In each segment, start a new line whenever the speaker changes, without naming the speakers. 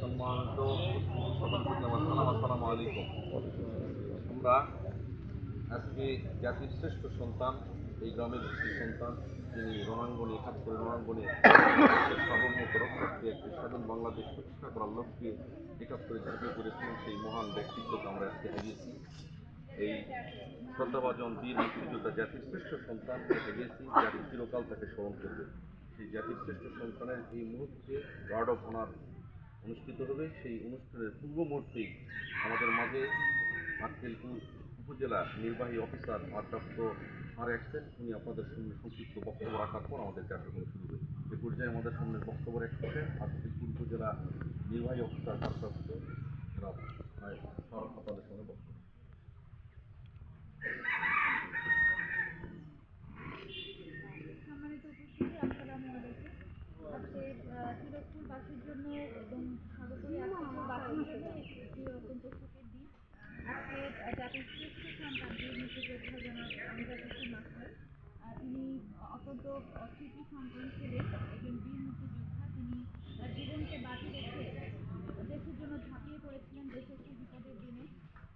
সম্মানিত আমরা আজকে জাতির শ্রেষ্ঠ সন্তান এই গ্রামের কৃষি সন্তান, যিনি রণাঙ্গনে কাজ করে রণাঙ্গনে দেশের সার্বভৌমত্ব রক্ষার্থে একটি স্বাধীন বাংলাদেশ প্রতিষ্ঠা করার লক্ষ্যে একাত্তরে ঝাঁপিয়ে পড়েছিলেন সেই মহান ব্যক্তিত্বকে আমরা আজকে হারিয়েছি। এই শ্রদ্ধাভাজন বীর মুক্তিযোদ্ধা জাতির শ্রেষ্ঠ সন্তানকে হারিয়েছি জাতি চিরকাল তাকে স্মরণ করবে। সেই জাতির শ্রেষ্ঠ সন্তানের এই মুহূর্তে গার্ড অফ অনার অনুষ্ঠিত হবে। সেই অনুষ্ঠানের পূর্ব মুহূর্তেই আমাদের মাঝে আক্কেলপুর উপজেলা নির্বাহী অফিসার ভারপ্রাপ্ত আর আসছেন উনি আপনাদের সামনে সংক্ষিপ্ত বক্তব্য রাখার পর আমাদের কার্যক্রম শুরু হবে এ পর্যায়ে আমাদের সামনে বক্তব্য রাখছেন আক্কেলপুর উপজেলা নির্বাহী অফিসার ভারপ্রাপ্ত আপনাদের সামনে বক্তব্য।
সম্মানিত উপস্থিতি, আসসালামু আলাইকুম। আজকে জন্য এবং সর্বোপরি আজকেবাসী হিসেবে একটি অত্যন্ত সুখের দিন আজকে আহ, জাতির শ্রেষ্ঠ সন্তান বীর মুক্তিযোদ্ধা জনাব আমজাদ হোসেন মাস্টার আহ, তিনি অত্যন্ত অকৃতি সন্তান ছিলেন একজন বীর মুক্তিযোদ্ধা। তিনি তার জীবনকে বাজি রেখে দেশের জন্য ঝাঁপিয়ে পড়েছিলেন দেশের সেই বিপদের দিনে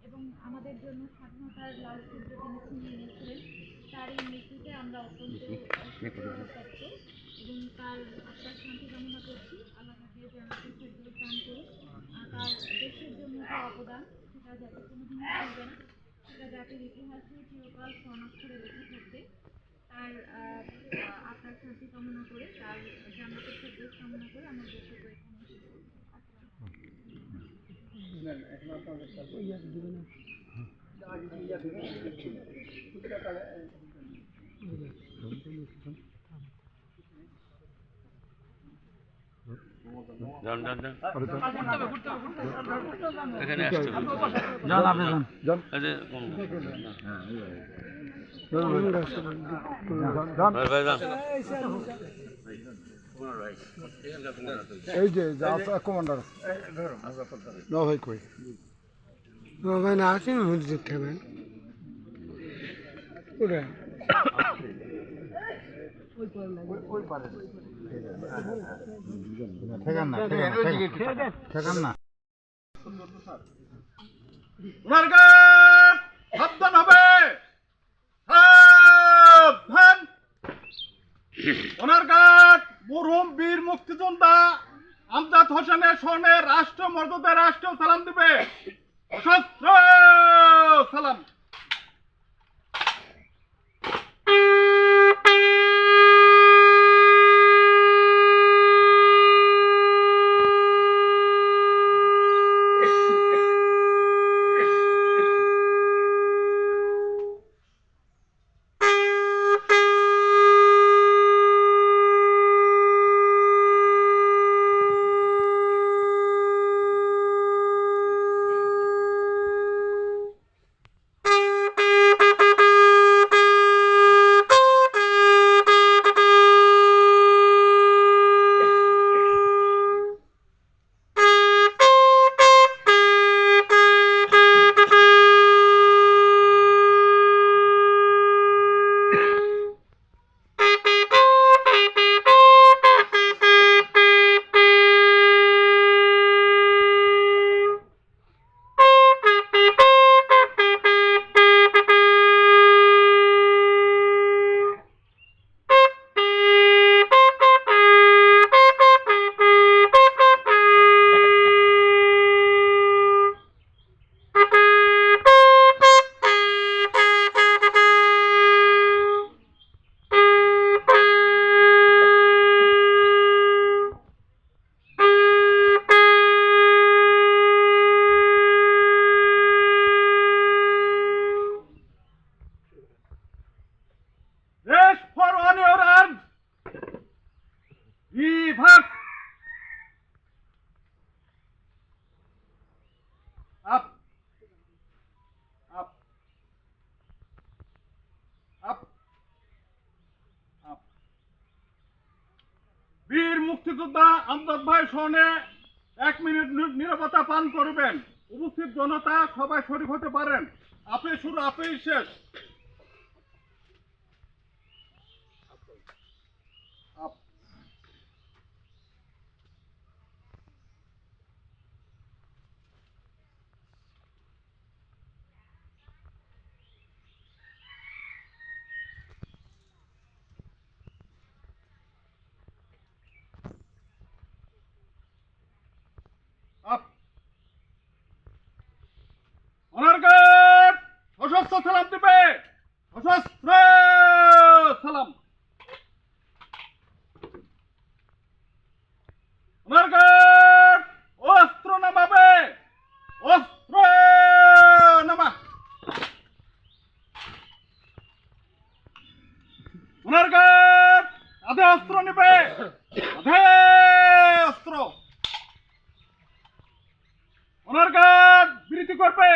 এবং আমাদের জন্য স্বাধীনতার লাল সূর্য তিনি ছিনিয়ে এনেছিলেন। তার এই মৃত্যুতে আমরা অত্যন্ত এবং তার আত্মার শান্তি কামনা করছি। আল্লাহ তাকে জানাতে ফেরদৌস দান আর তার দেশের জন্য যে অবদান সেটা যাতে কোনোদিনই ভুলবে না। সেটা জাতির ইতিহাসে চিরকাল স্বর্ণাক্ষরে লেখা থাকবে। তার আহ, আহ, শান্তি কামনা করে তার জান্নাতের ফেরদৌস কামনা করে আমার বক্তব্য এখানে শেষ করছি। আসসালামু
যান যান যান। এখানে আসতে
যান আপনি যান।
এই যে?
যান। এই কমান্ডার। না ভাই কই?
ভাই না আসেন হুজুর
ঠেকান না ঠেকান না
ওনার গাট সাবধান বীর মুক্তিযোদ্ধা আমজাদ হোসেনের স্বর্ণে রাষ্ট্র মর্যাদা রাষ্ট্র সালাম দিবে সশস্ত্র সালাম মুক্তিযোদ্ধা আমজাদ ভাই সনে এক মিনিট নিরাপত্তা পান করবেন। উপস্থিত জনতা সবাই শরীফ হতে পারেন। আপনি শুরু, আপনি শেষ আপ- আপ অনার গার্ড সশস্ত্র সালাম দিবে সশস্ত্র সালাম অনার গার্ড অস্ত্র নামাবে অস্ত্র নামা ওনার গার্ড কাঁধে অস্ত্র নেবে। অস্ত্র ওনার গার্ড বিরতি করবে।